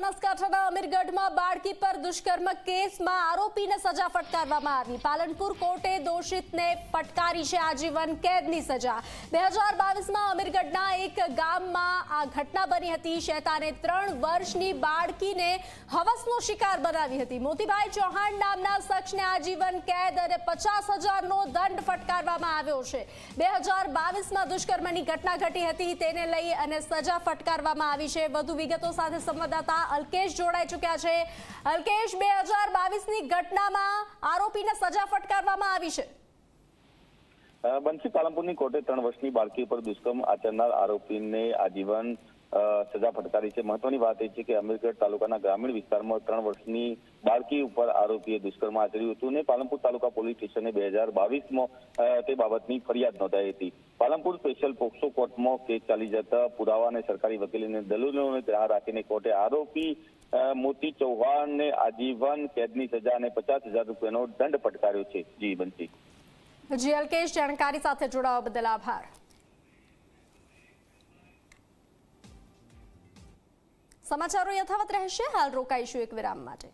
બનાસકાંઠાના અમીરગઢમાં બાળકી પર દુષ્કર્મ કેસમાં આરોપીને સજા ફટકારવામાં આવી. પાલનપુર કોર્ટે દોષિતને ફટકારી છે આજીવન કેદની સજા. બે હજાર બાવીસમાં અમીરગઢના એક ગામમાં આ ઘટના બની હતી. શેતાને ત્રણ વર્ષની બાળકીને હવસનો શિકાર બનાવી હતી. મોતીભાઈ ચૌહાણ નામના શખ્સને આજીવન કેદ અને પચાસ હજારનો દંડ ફટકારવામાં આવ્યો છે. બે હજાર બાવીસમાં દુષ્કર્મની ઘટના ઘટી હતી. તેને લઈ અને સજા ફટકારવામાં આવી છે. વધુ વિગતો સાથે સંવાદદાતા અલ્કેશ જોડાઈ ચૂક્યા છે. અલ્કેશ, બે હજાર બાવીસની ઘટનામાં આરોપીને સજા ફટકારવામાં આવી છે. બંસી પાલનપુરની કોર્ટે ત્રણ વર્ષની બાળકી પર દુષ્કર્મ આચરનાર આરોપીને આજીવન સજા ફટકારી છે. મહત્વની વાત એ છે કે અમીરગઢ તાલુકાના ગ્રામીણ વિસ્તારમાં ત્રણ વર્ષની બાળકી ઉપર આરોપીએ દુષ્કર્મ આચર્યું હતું અને પાલનપુર તાલુકા પોલીસ સ્ટેશને બે હજાર બાવીસમાં તે બાબતની ફરિયાદ નોંધાઈ હતી. પાલનપુર સ્પેશિયલ પોક્સો કોર્ટમાં કેસ ચાલી જતા પુરાવા અને સરકારી વકીલને દલીલોને ધ્યાન રાખીને કોર્ટે આરોપી મોતી ચૌહાણને આજીવન કેદની સજા અને પચાસ હજાર રૂપિયાનો દંડ ફટકાર્યો છે. જી બંસી જી, અલ્કેશ, જાણકારી સાથે જોડાવા બદલ આભાર. સમાચારો યથાવત રહેશે. હાલ રોકાઈશું એક વિરામ માટે.